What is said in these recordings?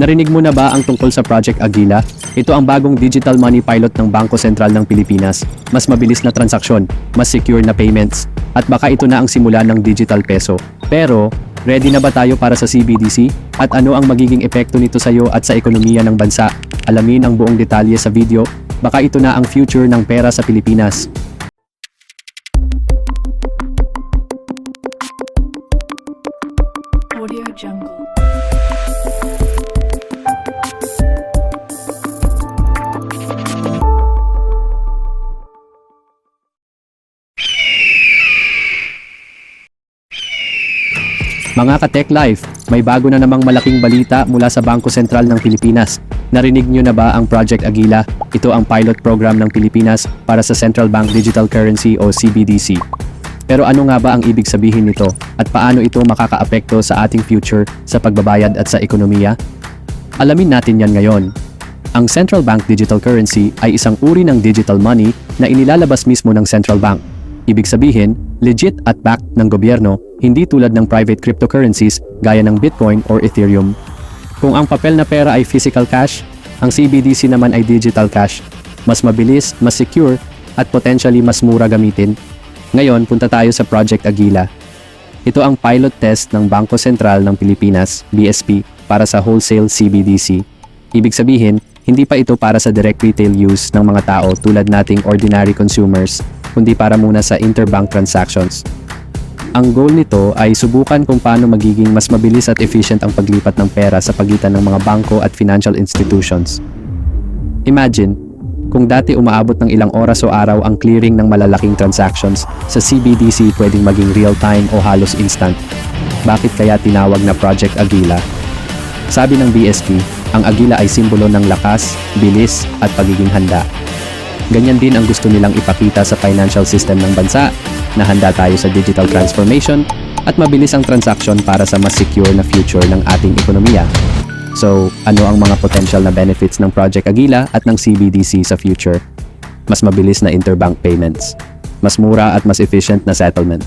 Narinig mo na ba ang tungkol sa Project Agila? Ito ang bagong digital money pilot ng Bangko Sentral ng Pilipinas. Mas mabilis na transaksyon, mas secure na payments, at baka ito na ang simula ng digital peso. Pero, ready na ba tayo para sa CBDC? At ano ang magiging epekto nito sa iyo at sa ekonomiya ng bansa? Alamin ang buong detalye sa video. Baka ito na ang future ng pera sa Pilipinas. Audio Jungle. Mga ka-Tech Life, may bago na namang malaking balita mula sa Bangko Sentral ng Pilipinas. Narinig nyo na ba ang Project Agila? Ito ang pilot program ng Pilipinas para sa Central Bank Digital Currency o CBDC. Pero ano nga ba ang ibig sabihin nito at paano ito makakaapekto sa ating future sa pagbabayad at sa ekonomiya? Alamin natin yan ngayon. Ang Central Bank Digital Currency ay isang uri ng digital money na inilalabas mismo ng Central Bank. Ibig sabihin, legit at backed ng gobyerno, hindi tulad ng private cryptocurrencies gaya ng Bitcoin or Ethereum. Kung ang papel na pera ay physical cash, ang CBDC naman ay digital cash. Mas mabilis, mas secure, at potentially mas mura gamitin. Ngayon, punta tayo sa Project Agila. Ito ang pilot test ng Bangko Sentral ng Pilipinas, BSP, para sa wholesale CBDC. Ibig sabihin, hindi pa ito para sa direct retail use ng mga tao tulad nating ordinary consumers, kundi para muna sa interbank transactions. Ang goal nito ay subukan kung paano magiging mas mabilis at efficient ang paglipat ng pera sa pagitan ng mga bangko at financial institutions. Imagine, kung dati umaabot ng ilang oras o araw ang clearing ng malalaking transactions, sa CBDC pwedeng maging real-time o halos instant. Bakit kaya tinawag na Project Agila? Sabi ng BSP, ang Agila ay simbolo ng lakas, bilis, at pagiging handa. Ganyan din ang gusto nilang ipakita sa financial system ng bansa, na handa tayo sa digital transformation at mabilis ang transaction para sa mas secure na future ng ating ekonomiya. So, ano ang mga potential na benefits ng Project Agila at ng CBDC sa future? Mas mabilis na interbank payments, mas mura at mas efficient na settlement,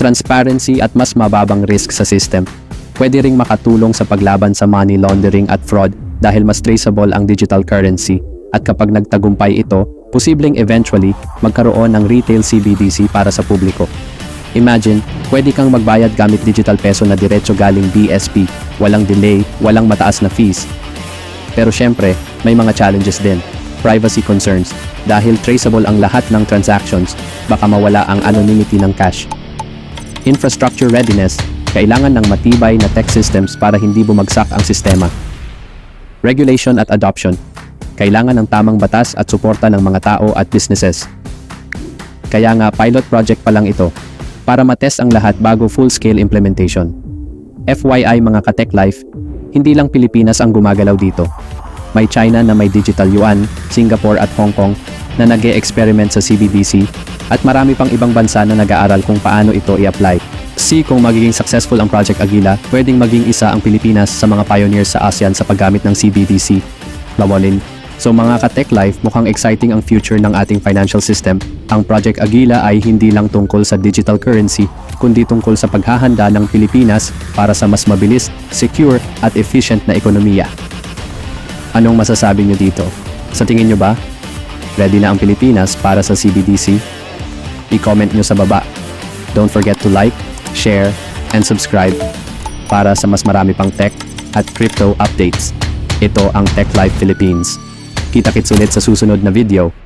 transparency at mas mababang risk sa system. Pwede ring makatulong sa paglaban sa money laundering at fraud dahil mas traceable ang digital currency at kapag nagtagumpay ito, posibleng eventually magkaroon ng retail CBDC para sa publiko. Imagine, pwede kang magbayad gamit digital peso na diretso galing BSP, walang delay, walang mataas na fees. Pero syempre, may mga challenges din. Privacy concerns. Dahil traceable ang lahat ng transactions, baka mawala ang anonymity ng cash. Infrastructure readiness. Kailangan ng matibay na tech systems para hindi bumagsak ang sistema. Regulation at adoption. Kailangan ng tamang batas at suporta ng mga tao at businesses. Kaya nga pilot project pa lang ito para matest ang lahat bago full-scale implementation. FYI mga ka-tech life, hindi lang Pilipinas ang gumagalaw dito. May China na may digital yuan, Singapore at Hong Kong na nag experiment sa CBDC at marami pang ibang bansa na nag-aaral kung paano ito i-apply. See kung magiging successful ang Project Agila, pwedeng maging isa ang Pilipinas sa mga pioneers sa ASEAN sa paggamit ng CBDC. Lawalin. So mga ka-tech life, mukhang exciting ang future ng ating financial system. Ang Project Agila ay hindi lang tungkol sa digital currency, kundi tungkol sa paghahanda ng Pilipinas para sa mas mabilis, secure at efficient na ekonomiya. Anong masasabi nyo dito? Sa tingin nyo ba? Ready na ang Pilipinas para sa CBDC? I-comment nyo sa baba. Don't forget to like, share, and subscribe para sa mas marami pang tech at crypto updates. Ito ang Tech Life Philippines. Kita-kits ulit sa susunod na video.